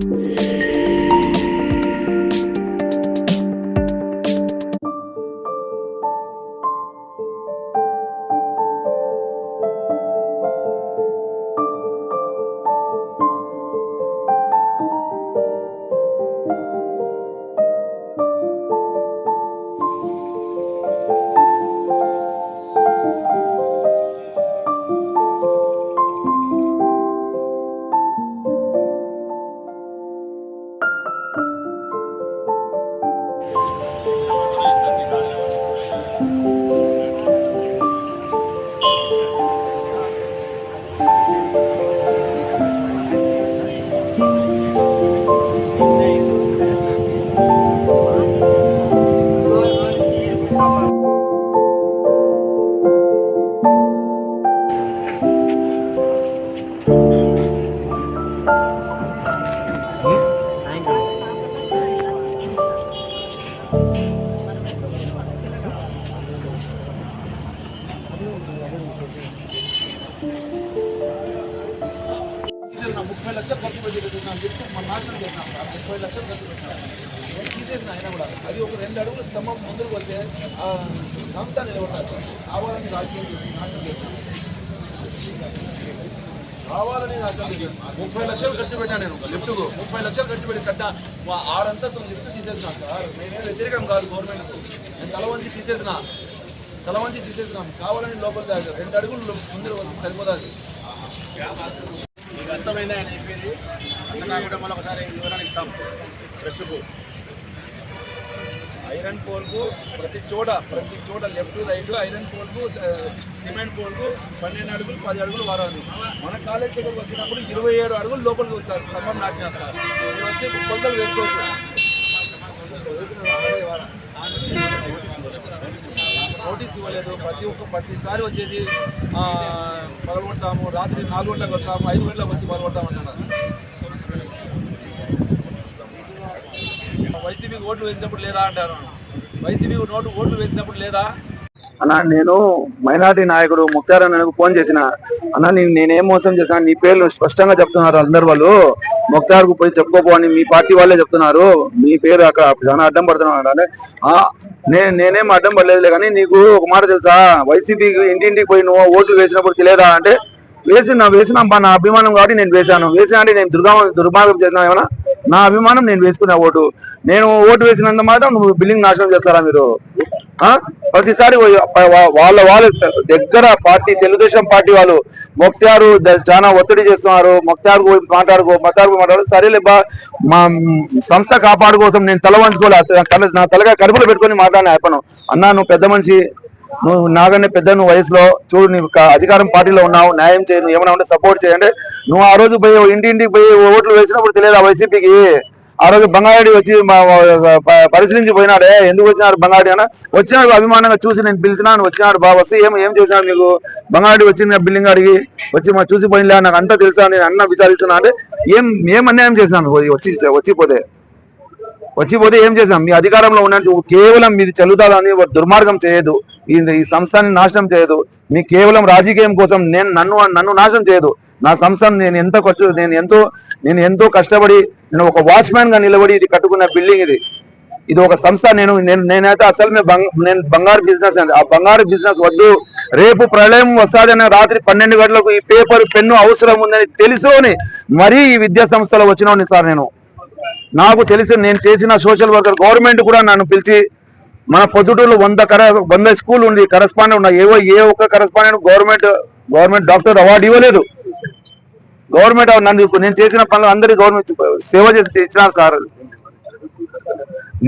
Yeah. కావాలని కావాలని ముప్పై లక్షలు ఖర్చు పెట్టాను నేను ఒక లిఫ్ట్కు ముప్పై లక్షలు ఖర్చు పెట్టి కట్ట మా ఆరంతస్తులు లిఫ్ట్ తీసేసినాం సార్. నేనే వ్యతిరేకం కాదు గవర్నమెంట్ నేను తలవంచి తీసేసిన. తలవంచి తీసేసినాం. కావాలని లోపల దాకా. రెండు అడుగులు ముందు వస్తే సరిపోతుంది మీకు అర్థమైందా అని చెప్పేది? అంతగా కూడా మళ్ళీ ఒకసారి వివరణ ఇస్తాం. ప్రెస్కు. ఐరన్ పోల్కు ప్రతి చోట ప్రతి చోట లెఫ్ట్ రైట్ ఐరన్ పోల్కు సిమెంట్ పోల్కు పన్నెండు అడుగులు పది అడుగులు వరాలు. మన కాలేజ్ దగ్గర వచ్చినప్పుడు ఇరవై ఏడు అడుగులు లోపలికి వచ్చారు స్తంభం నాటినా సార్. ఇది వచ్చి కొందరు వేసుకోవచ్చు. నోటీస్ ఇవ్వలేదు. ప్రతి ఒక్క ప్రతిసారి వచ్చేది పగలగొడతాము రాత్రి నాలుగు గంటలకు వస్తాము. ఐదు గంటలకు వచ్చి పగలగొడతాము అంటున్నారు వైసీపీకి ఓట్లు వేసినప్పుడు లేదా అంటారు? వైసీపీ నోటు ఓట్లు వేసినప్పుడు లేదా? అన్న నేను మైనార్టీ నాయకుడు ముక్తార్ అన్నకు ఫోన్ చేసిన. అన్న నేను నేనేం మోసం చేసిన నీ పేర్లు స్పష్టంగా చెప్తున్నారు అందరు వాళ్ళు. ముక్తార్కు పోయి చెప్పుకోపో అని మీ పార్టీ వాళ్ళే చెప్తున్నారు. మీ పేరు అక్కడ చాలా అడ్డం పడుతున్నాడు అంటే నేను నేనేం అడ్డం పడలేదులే కానీ నీకు ఒక మాట తెలుసా? వైసీపీకి ఇంటింటికి పోయి నువ్వు ఓట్లు వేసినప్పుడు తెలియదా అంటే వేసి నా వేసిన అబ్బా నా అభిమానం కాబట్టి నేను వేశాను. వేసిన అంటే నేను దుర్గా దుర్మార్గం చేసిన ఏమన్నా? నా అభిమానం నేను వేసుకునే ఓటు. నేను ఓటు వేసినంత మాత్రం నువ్వు బిల్డింగ్ నాశనం చేస్తారా మీరు? ఆ? ప్రతిసారి వాళ్ళ వాళ్ళ దగ్గర పార్టీ తెలుగుదేశం పార్టీ వాళ్ళు మొక్తారు చాలా ఒత్తిడి చేస్తున్నారు. మొక్తారు మాట్లాడుకో మొక్తారు మాట్లాడు. సరేలే బా మా సంస్థ కాపాడు కోసం నేను తల వంచుకోలే. నా తలగా కడుపులో పెట్టుకొని మాట్లాడిన చెప్పను అన్నా నువ్వు పెద్ద మనిషి. నువ్వు నాగనే పెద్ద నువ్వు వయసులో చూడు నువ్వు అధికారం పార్టీలో ఉన్నావు న్యాయం చేయ నువ్వు ఏమైనా ఉంటే సపోర్ట్ చేయండి నువ్వు ఆ రోజు పోయి ఇంటి ఇంటికి పోయి ఓట్లు వేసినప్పుడు తెలియదు ఆ వైసీపీకి? ఆ రోజు బంగారెడ్డి వచ్చి మా పరిశీలించి పోయినాడే ఎందుకు వచ్చినాడు బంగారెడ్డి అన్న వచ్చినాడు అభిమానంగా చూసి నేను పిలిచినాను వచ్చినాడు బాగా వస్తే ఏం ఏం చేసినాడు నీకు? బంగారెడ్డి వచ్చింది ఆ బిల్డింగ్ అడిగి వచ్చి మా చూసి పోయినలే నాకు అంతా తెలుసా నేను అన్న విచారిస్తున్నా. అంటే ఏం ఏం అన్యాయం చేసినాను వచ్చి వచ్చిపోతే వచ్చిపోతే ఏం చేసాం మీ అధికారంలో ఉన్నట్టు కేవలం మీది చల్లుతాదని దుర్మార్గం చేయదు. ఈ సంస్థాన్ని సంస్థని నాశనం చేయదు. మీ కేవలం రాజకీయం కోసం నేను నన్ను నన్ను నాశనం చేయదు. నా సంస్థను నేను ఎంత ఖర్చు నేను ఎంతో నేను ఎంతో కష్టపడి నేను ఒక వాచ్మ్యాన్గా నిలబడి ఇది కట్టుకున్న బిల్డింగ్ ఇది. ఇది ఒక సంస్థ. నేను నేను నేనైతే అసలు నేను బంగారు బిజినెస్ అండి. ఆ బంగారు బిజినెస్ వద్దు. రేపు ప్రళయం వస్తాదని రాత్రి పన్నెండు గంటలకు ఈ పేపర్ పెన్ను అవసరం ఉందని తెలుసుకొని మరీ ఈ విద్యా సంస్థలో వచ్చిన సార్ నేను. నాకు తెలిసి నేను చేసిన సోషల్ వర్కర్ గవర్నమెంట్ కూడా నన్ను పిలిచి మన పొద్దుటూరులో వంద కర వంద స్కూల్ ఉంది కరస్పాండెంట్ ఉన్నాయి. ఏవో ఏ ఒక్క correspondent government government doctor award ఇవ్వలేదు. గవర్నమెంట్ నన్ను నేను చేసిన పనులు అందరి గవర్నమెంట్ సేవ చేసి ఇచ్చినారు సార్.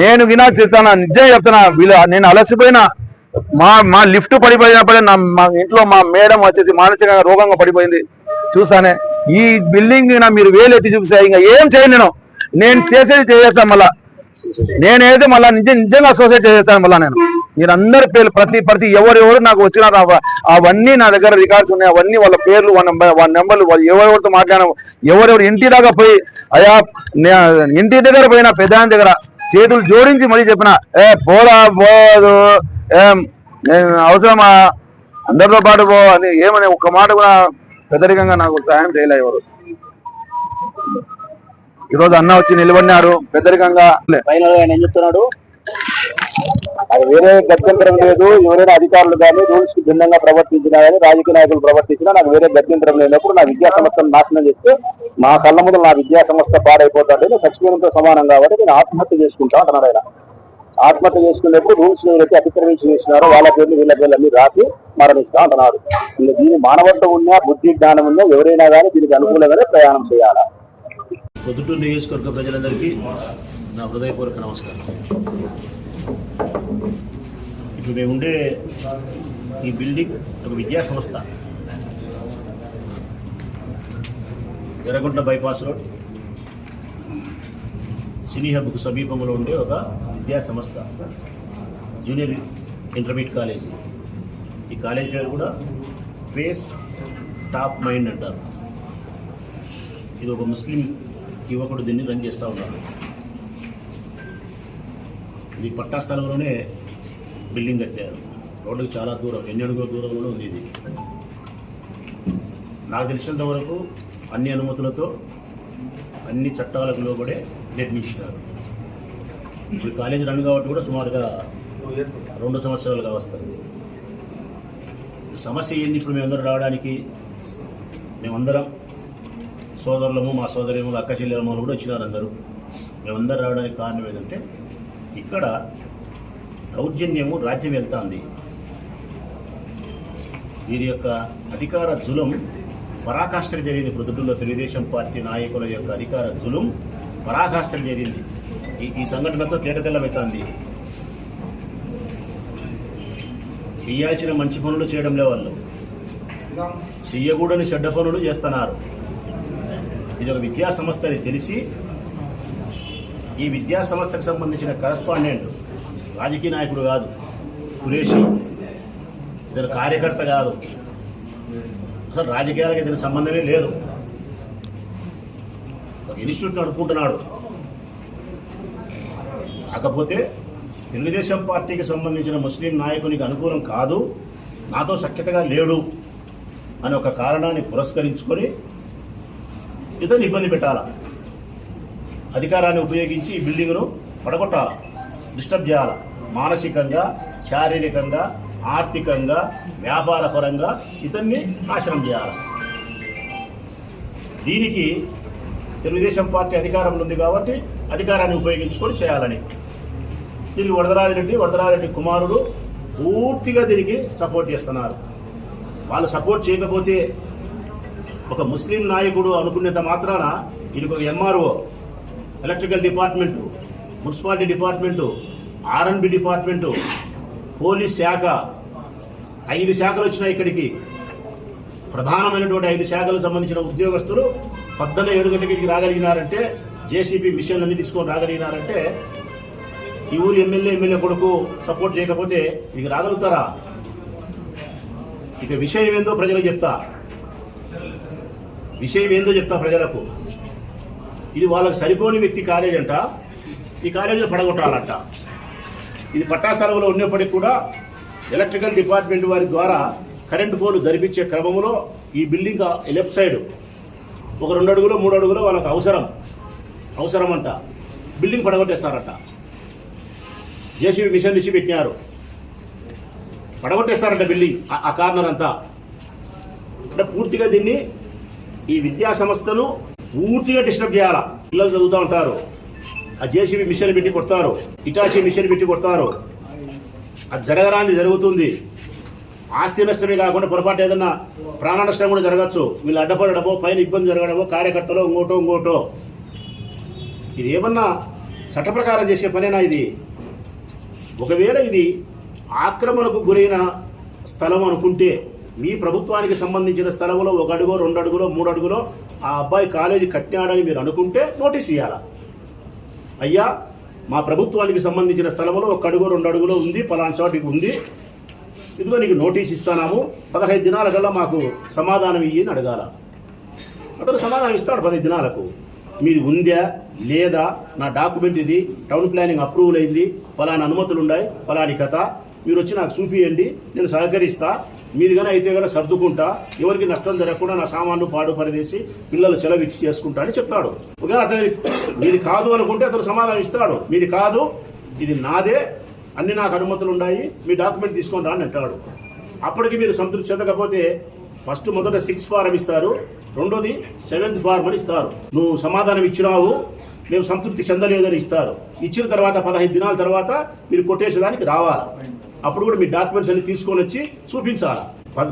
నేను వినా చేస్తాను నిజం చెప్తున్నా వీళ్ళు నేను అలసిపోయినా. మా మా లిఫ్ట్ పడిపోయినప్పుడే నా మా ఇంట్లో మా మేడం వచ్చేసి మానసికంగా రోగంగా పడిపోయింది. చూసానే ఈ బిల్డింగ్ మీరు వేలెత్తి చూపిస్తా ఇంకా ఏం చేయను నేను. నేను చేసేది చేసేస్తాను మళ్ళా. నేనైతే మళ్ళా నిజం నిజంగా అసోసియేట్ చేసేస్తాను మళ్ళా నేను. మీరు అందరి పేర్లు ప్రతి ప్రతి ఎవరు ఎవరు నాకు వచ్చినారు అవ- అవన్నీ నా దగ్గర రికార్డ్స్ ఉన్నాయి. అవన్నీ వాళ్ళ పేర్లు వాళ్ళ వాళ్ళ నెంబర్లు వాళ్ళు ఎవరెవరితో మాట్లాడాము ఎవరెవరు ఇంటి దాకా పోయి అయా ఇంటి దగ్గర పోయిన పెద్ద దగ్గర చేతులు జోడించి మరీ చెప్పిన ఏ పోరా పోదు ఏం అవసరమా? అందరితో పాటు పో అని ఏమని ఒక్క మాట కూడా పెద్దరికంగా నాకు సహాయం చేయలే ఎవరు. ఈ రోజు అన్న వచ్చి నిలబడినారు పెద్దరికంగా ఫైనల్గా ఆయన ఏం చెప్తున్నాడు? అది వేరే గత్యంతరం లేదు ఎవరైనా అధికారులు కానీ రూల్స్కి భిన్నంగా ప్రవర్తించినా కానీ రాజకీయ నాయకులు ప్రవర్తించినా నాకు వేరే గత్యంతరం లేనప్పుడు నా విద్యా సంస్థను నాశనం చేస్తే మా కళ్ళ ముందు నా విద్యా సంస్థ నేను చచ్చిపోయినంతో సమానం కాబట్టి నేను ఆత్మహత్య చేసుకుంటా అంటున్నాడు ఆయన. ఆత్మహత్య చేసుకునేప్పుడు రూల్స్ ఎవరైతే అతిక్రమించి చేసినారో వాళ్ళ పేర్లు వీళ్ళ పేర్లు అన్ని రాసి మరణిస్తా అంటున్నాడు. ఇంకా దీని మానవత్వం ఉన్నా బుద్ధి జ్ఞానం ఉన్నా ఎవరైనా కానీ దీనికి అనుకూలంగానే ప్రయాణం చేయాలి? పొద్దుటూరు నియోజకవర్గ ప్రజలందరికీ నా హృదయపూర్వక నమస్కారం. ఇప్పుడు మేము ఉండే ఈ బిల్డింగ్ ఒక విద్యా సంస్థ. Erragunta bypass road. సినీ హబ్కు సమీపంలో ఉండే ఒక విద్యా సంస్థ. Junior intermediate college. ఈ కాలేజ్ పేరు కూడా ఫేస్ టాప్ మైండ్ అంటారు. ఇది ఒక ముస్లిం యువకుడు దీన్ని రన్ చేస్తూ ఉన్నారు. ఇది పట్టా స్థలంలోనే బిల్డింగ్ కట్టారు. రోడ్డుకు చాలా దూరం ఎన్ని అడుగుల దూరంలో ఉంది ఇది. నాకు తెలిసినంత వరకు అన్ని అనుమతులతో అన్ని చట్టాలకు లోబడే నిర్మించినారు ఇప్పుడు కాలేజీ రన్ కాబట్టి కూడా సుమారుగా రెండు సంవత్సరాలుగా వస్తుంది. సమస్య ఏంది? ఇప్పుడు మేమందరం రావడానికి మేమందరం సోదరులము మా సోదరిము అక్క చెల్లెలము కూడా వచ్చినారు అందరూ. మేమందరం రావడానికి కారణం ఏంటంటే ఇక్కడ దౌర్జన్యము రాజ్యం వెళ్తాంది. వీరి యొక్క అధికార జులం పరాకాష్ఠకు జరిగింది. ప్రొద్దుటూరులో తెలుగుదేశం పార్టీ నాయకుల యొక్క అధికార జులం పరాకాష్ఠకు జరిగింది. ఈ ఈ సంఘటనతో తేటతెల్లమవుతుంది చేయాల్సిన మంచి పనులు చేయడంలే వాళ్ళు. చెయ్యకూడని చెడ్డ పనులు చేస్తున్నారు. ఇది ఒక విద్యా సంస్థ అని తెలిసి ఈ విద్యా సంస్థకు సంబంధించిన కరస్పాండెంట్ రాజకీయ నాయకుడు కాదు కురేషి ఇతను కార్యకర్త కాదు. అసలు రాజకీయాలకు ఇతని సంబంధమే లేదు. ఒక ఇన్స్టిట్యూట్ నడుపుకుంటున్నాడు. కాకపోతే తెలుగుదేశం పార్టీకి సంబంధించిన ముస్లిం నాయకునికి అనుకూలం కాదు నాతో సఖ్యతగా లేడు అనే ఒక కారణాన్ని పురస్కరించుకొని ఇతను ఇబ్బంది పెట్టాలా? అధికారాన్ని ఉపయోగించి ఈ బిల్డింగ్ను పడగొట్టాలా? డిస్టర్బ్ చేయాలా? మానసికంగా శారీరకంగా ఆర్థికంగా వ్యాపారపరంగా ఇతన్ని నాశనం చేయాలి? దీనికి తెలుగుదేశం పార్టీ అధికారంలో ఉంది కాబట్టి అధికారాన్ని ఉపయోగించుకొని చేయాలని. దీనికి వరదరాజిరెడ్డి వరదరాజిరెడ్డి కుమారుడు పూర్తిగా దీనికి సపోర్ట్ చేస్తున్నారు. వాళ్ళు సపోర్ట్ చేయకపోతే ఒక ముస్లిం నాయకుడు అనుకునేంత మాత్రాన ఇది ఒక MRO electrical department municipality department R N B department police శాఖ ఐదు శాఖలు వచ్చినాయి ఇక్కడికి. ప్రధానమైనటువంటి ఐదు శాఖలకు సంబంధించిన ఉద్యోగస్తులు పద్దెన ఏడు గంటలకి రాగలిగినారంటే జేసీబీ మిషన్లన్నీ తీసుకొని రాగలిగినారంటే ఈ ఊరు ఎమ్మెల్యే ఎమ్మెల్యే కొడుకు సపోర్ట్ చేయకపోతే ఇక రాగలుగుతారా? ఇక విషయం ఏందో ప్రజలకు చెప్తా. విషయం ఏందో చెప్తా ప్రజలకు. ఇది వాళ్ళకి సరిపోని వ్యక్తి కాలేజ్ అంట ఈ కాలేజీలో పడగొట్టాలంట. ఇది పట్టా స్థలంలో ఉన్నప్పటికీ కూడా ఎలక్ట్రికల్ డిపార్ట్మెంట్ వారి ద్వారా కరెంటు ఫోన్లు జరిపించే క్రమంలో ఈ బిల్డింగ్ లెఫ్ట్ సైడ్ ఒక రెండు అడుగులో మూడు అడుగులో వాళ్ళకి అవసరం. అవసరం అంట బిల్డింగ్ పడగొట్టేస్తారట జేసీబీ మిషన్ ఇచ్చి పెట్టినారు. పడగొట్టేస్తారంట బిల్డింగ్ ఆ కార్నర్ అంతా. అంటే పూర్తిగా దీన్ని ఈ విద్యా సంస్థను పూర్తిగా డిస్టర్బ్ చేయాలా? పిల్లలు చదువుతూ ఉంటారు. ఆ జేసీబీ మిషన్ పెట్టి కొడతారు. ఇటాచీ మిషన్ పెట్టి కొడతారు. అది జరగరాని జరుగుతుంది. ఆస్తి నష్టమే కాకుండా పొరపాటు ఏదన్నా ప్రాణ నష్టం కూడా జరగచ్చు. వీళ్ళు అడ్డపడడమో పైన ఇబ్బంది జరగడమో కార్యకర్తలో ఇంకోటో ఇంకోటో. ఇది ఏమన్నా చట్ట ప్రకారం చేసే పనేనా ఇది? ఒకవేళ ఇది ఆక్రమణకు గురైన స్థలం అనుకుంటే మీ ప్రభుత్వానికి సంబంధించిన స్థలంలో ఒక అడుగో రెండు అడుగులో మూడు అడుగులో ఆ అబ్బాయి కాలేజీ కట్టినాడని మీరు అనుకుంటే నోటీస్ ఇవ్వాలా అయ్యా మా ప్రభుత్వానికి సంబంధించిన స్థలంలో ఒక అడుగు రెండు అడుగులో ఉంది పలానా చోటికి ఉంది. ఇదిగో నీకు నోటీస్ ఇస్తానాము. పదహైదు దినాల కల్లా మాకు సమాధానం ఇయ్యి అని అడగాల. అతను సమాధానం ఇస్తాడు పదహైదు దినాలకు. మీది ఉందా? లేదా? నా డాక్యుమెంట్ ఇది. టౌన్ ప్లానింగ్ అప్రూవల్ అయింది. ఫలానా అనుమతులు ఉన్నాయి ఫలాని కథ. మీరు వచ్చి నాకు చూపియండి. నేను సహకరిస్తా. మీది కానీ అయితే కానీ సర్దుకుంటా ఎవరికి నష్టం జరగకుండా నా సామాన్లు పాడు పనిచేసి పిల్లలు సెలవు ఇచ్చి చేసుకుంటా అని చెప్తాడు. ఒకవేళ అతని మీది కాదు అనుకుంటే అతను సమాధానం ఇస్తాడు. మీది కాదు ఇది నాదే అన్ని నాకు అనుమతులు ఉన్నాయి మీ డాక్యుమెంట్ తీసుకొని రా అని అంటాడు. అప్పటికి మీరు సంతృప్తి చెందకపోతే ఫస్ట్ మొదట సిక్స్ ఫారం ఇస్తారు రెండోది సెవెంత్ ఫారం అని ఇస్తారు. నువ్వు సమాధానం ఇచ్చినావు మేము సంతృప్తి చెందలేదని ఇస్తారు. ఇచ్చిన తర్వాత పదహైదు దినాల తర్వాత మీరు కొట్టేసేదానికి రావాలి. అప్పుడు కూడా మీ డాక్యుమెంట్స్ అన్ని తీసుకొని వచ్చి చూపించాలి?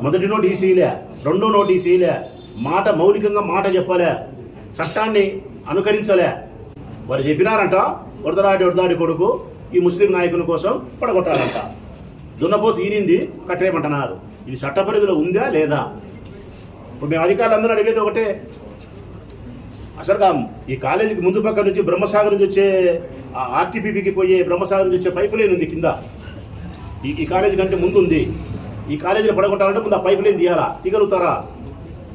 మొదటి నోటు ఈసీలే రెండో నోటు ఈసీలే మాట మౌలికంగా మాట చెప్పలే చట్టాన్ని అనుకరించలే. వారు చెప్పినారంట వరదరాటి వరదాడి కొడుకు ఈ ముస్లిం నాయకుని కోసం పడగొట్టాలంట. దున్నపోతు ఈనింది కట్టేయమంటున్నారు. ఇది చట్ట పరిధిలో ఉందా లేదా? ఇప్పుడు మేము అధికారులందరూ అడిగేది ఒకటే. అసలుగా ఈ కాలేజీకి ముందు పక్క నుంచి బ్రహ్మసాగర్ నుంచి వచ్చే ఆ ఆర్టీపీపీకి పోయే బ్రహ్మసాగర్ నుంచి వచ్చే పైపు ఉంది కింద. ఈ ఈ కాలేజీ కంటే ముందు ఉంది ఈ కాలేజీని పడగొట్టాలంటే ముందు ఆ పైప్ లైన్ తీయాలా? తీగలుగుతారా?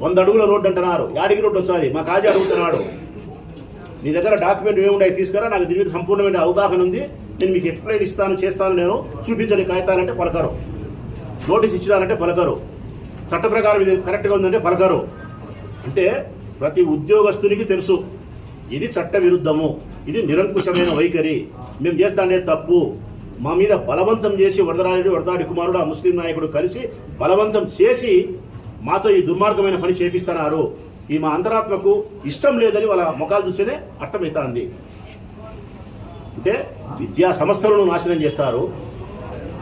వంద అడుగుల రోడ్డు అంటున్నారు. యాడికి రోడ్డు వస్తుంది? మా కాజీ అడుగుతున్నాడు. నీ దగ్గర డాక్యుమెంట్ ఏముంటాయి తీసుకురా. నాకు దీని మీద సంపూర్ణమైన అవగాహన ఉంది. నేను మీకు ఎక్స్ప్లెయిన్ ఇస్తాను చేస్తాను నేను. చూపించండి కాగితాలంటే పలకరు. నోటీస్ ఇచ్చినారంటే పలకరు. చట్ట ప్రకారం ఇది కరెక్ట్గా ఉందంటే పలకరు. అంటే ప్రతి ఉద్యోగస్తునికి తెలుసు. ఇది చట్ట విరుద్ధము. ఇది నిరంకుశమైన వైఖరి. మేము చేస్తానే తప్పు. మా మీద బలవంతం చేసి వరదరాయుడు వరదాడి కుమారుడు ఆ ముస్లిం నాయకుడు కలిసి బలవంతం చేసి మాతో ఈ దుర్మార్గమైన పని చేపిస్తున్నారు. ఈ మా అంతరాత్మకు ఇష్టం లేదని వాళ్ళ ముఖాలు చూస్తేనే అర్థమవుతుంది అంటే విద్యా సంస్థలను నాశనం చేస్తారు.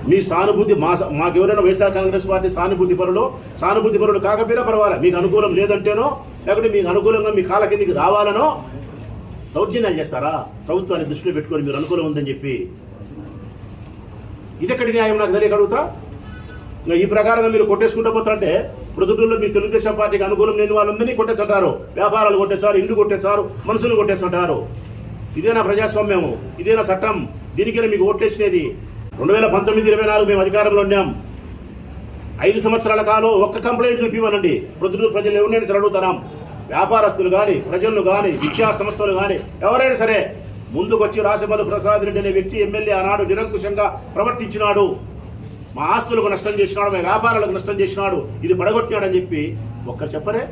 మీ సానుభూతి మా మాకెవరైనా వైఎస్ఆర్ కాంగ్రెస్ పార్టీ సానుభూతి పరులు సానుభూతి పరులు కాకపోయినా పర్వాలే. మీకు అనుకూలం లేదంటేనో లేకుంటే మీకు అనుకూలంగా మీ కాళ్ళ కిందికి రావాలనో దౌర్జన్యాలు చేస్తారా? ప్రభుత్వాన్ని దృష్టిలో పెట్టుకొని మీరు అనుకూలం ఉందని చెప్పి ఇది ఎక్కడి న్యాయం నాకు తెలియక అడుగుతా ఈ ప్రకారంగా మీరు కొట్టేసుకుంటూ పోతుంటే ప్రొద్దుటూరులో మీ తెలుగుదేశం పార్టీకి అనుకూలం లేని వాళ్ళందరినీ కొట్టేస్తుంటారు వ్యాపారాలు కొట్టేశారు ఇండ్లు కొట్టేశారు మనుషులు కొట్టేస్తుంటారు ఇదేనా ప్రజాస్వామ్యము ఇదేనా చట్టం. దీనికైనా మీకు ఓట్లేసినది. రెండు వేల పంతొమ్మిది ఇరవై నాలుగు మేము అధికారంలో ఉన్నాం. ఐదు సంవత్సరాల కాలం ఒక్క కంప్లైంట్ చూపివ్వనండి ప్రొద్దుటూరు ప్రజలు ఎవరినైనా సరే అడుగుతారాం వ్యాపారస్తులు కానీ ప్రజలు కానీ విద్యా సంస్థలు కానీ ఎవరైనా సరే ముందుకొచ్చి రాజమల్లు ప్రసాద్ రెడ్డి అనే వ్యక్తి ఎమ్మెల్యే ఆనాడు నిరంకుశంగా ప్రవర్తించినాడు. మా ఆస్తులకు నష్టం చేసినాడు మా వ్యాపారాలకు నష్టం చేసినాడు. ఇది పడగొట్టినాడని చెప్పి ఒక్కరు చెప్పరే?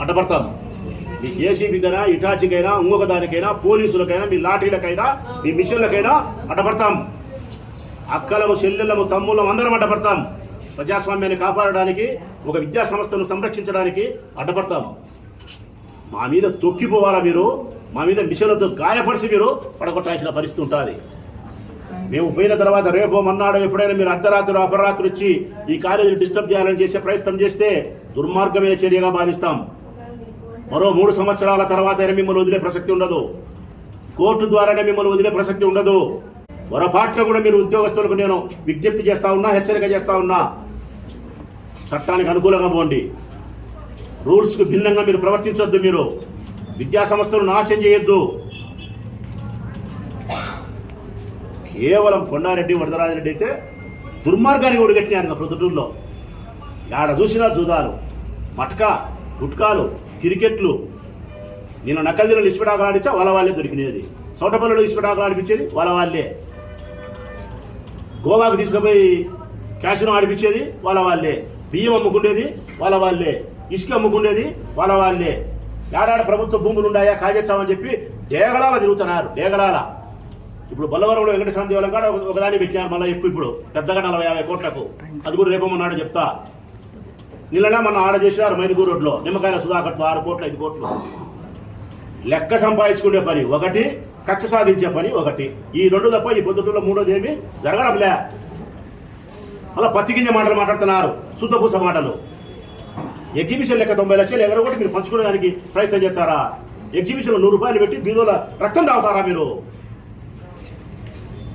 అడ్డపడతాం. మీ జేసీబీకైనా ఇటాచికైనా ఇంకొక దానికైనా పోలీసులకైనా మీ లాఠీలకైనా మీ మిషన్లకైనా అడ్డపడతాం. అక్కలము చెల్లెళ్ళము తమ్ముళ్ళము అందరం అడ్డపడతాం. ప్రజాస్వామ్యాన్ని కాపాడడానికి ఒక విద్యా సంస్థను సంరక్షించడానికి అడ్డపడతాం. మా మీద తొక్కిపోవాలా మీరు? మా మీద మిషన్లతో గాయపరిచి మీరు పడగొట్టాల్సిన పరిస్థితి ఉంటుంది. మేము పోయిన తర్వాత రేపు మన్నాడు ఎప్పుడైనా మీరు అర్ధరాత్రి అపరాత్రి వచ్చి ఈ కాలేజీని డిస్టర్బ్ చేయాలని చేసే ప్రయత్నం చేస్తే దుర్మార్గమైన చర్యగా భావిస్తాం. మరో మూడు సంవత్సరాల తర్వాత మిమ్మల్ని వదిలే ప్రసక్తి ఉండదు. కోర్టు ద్వారానే మిమ్మల్ని వదిలే ప్రసక్తి ఉండదు. పొరపాటున కూడా మీరు ఉద్యోగస్తులకు నేను విజ్ఞప్తి చేస్తా ఉన్నా హెచ్చరిక చేస్తా ఉన్నా. చట్టానికి అనుకూలంగా పోండి. రూల్స్కు భిన్నంగా మీరు ప్రవర్తించొద్దు మీరు. విద్యా సంస్థలు నాశనం చేయొద్దు. కేవలం కొండారెడ్డి వరదరాజరెడ్డి అయితే దుర్మార్గానికి ఒడిగట్టినారు ప్రొద్దుటూరులో. ఆడ చూసినా జూదాలు మటకా గుట్కాలు క్రికెట్లు. నేను నకల్దిలో ఇసుపెటాకులు ఆడించా వాళ్ళ వాళ్ళే దొరికినది. సౌటపల్లిలో ఇసుపెటాకులు ఆడిపించేది వాళ్ళ వాళ్ళే. గోవాకు తీసుకుపోయి క్యాషినో ఆడిపించేది వాళ్ళ వాళ్ళే. బియ్యం అమ్ముకునేది వాళ్ళ వాళ్ళే. ఇసుక అమ్ముకునేది వాళ్ళ వాళ్ళే. ఏడాడ ప్రభుత్వ భూములు ఉన్నాయా కాజేస్తామని చెప్పి డేగలాల తిరుగుతున్నారు డేగలాల ఇప్పుడు బల్లవరంలో వెంకటస్వామి దేవాలయం కాడ ఒకదాన్ని పెట్టినారు మళ్ళీ ఎక్కువ ఇప్పుడు. పెద్దగా నలభై యాభై కోట్లకు. అది కూడా రేపమన్నాడు చెప్తా. నిన్ననే మన ఆడ చేసినారు మైదుగూరు రోడ్లో నిమ్మకాయల సుధాకర్తో ఆరు కోట్లు ఐదు కోట్లు. లెక్క సంపాదించుకునే పని ఒకటి కక్ష సాధించే పని ఒకటి. ఈ రెండు తప్ప ఈ పొద్దుటూరులో మూడోది ఏమి జరగడంలే. అలా పత్తి గింజ మాటలు మాట్లాడుతున్నారు శుద్ధపూస మాటలు. ఎగ్జిబిషన్ లెక్క తొంభై లక్షలు ఎవరో కూడా మీరు పంచుకోవడానికి ప్రయత్నం చేస్తారా ఎగ్జిబిషన్లో నూరు రూపాయలు పెట్టి బీదోల రక్తం తాగుతారా మీరు?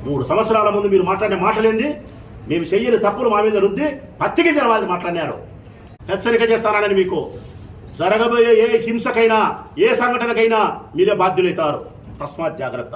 మూడు సంవత్సరాల ముందు మీరు మాట్లాడే మాటలేంది మేము చెయ్యని తప్పులు మా మీద రుద్ది పత్తికి తెరవాలి మాట్లాడినారు. హెచ్చరిక చేస్తానని మీకు. జరగబోయే ఏ హింసకైనా ఏ సంఘటనకైనా మీరే బాధ్యులవుతారు తస్మాత్ జాగ్రత్త.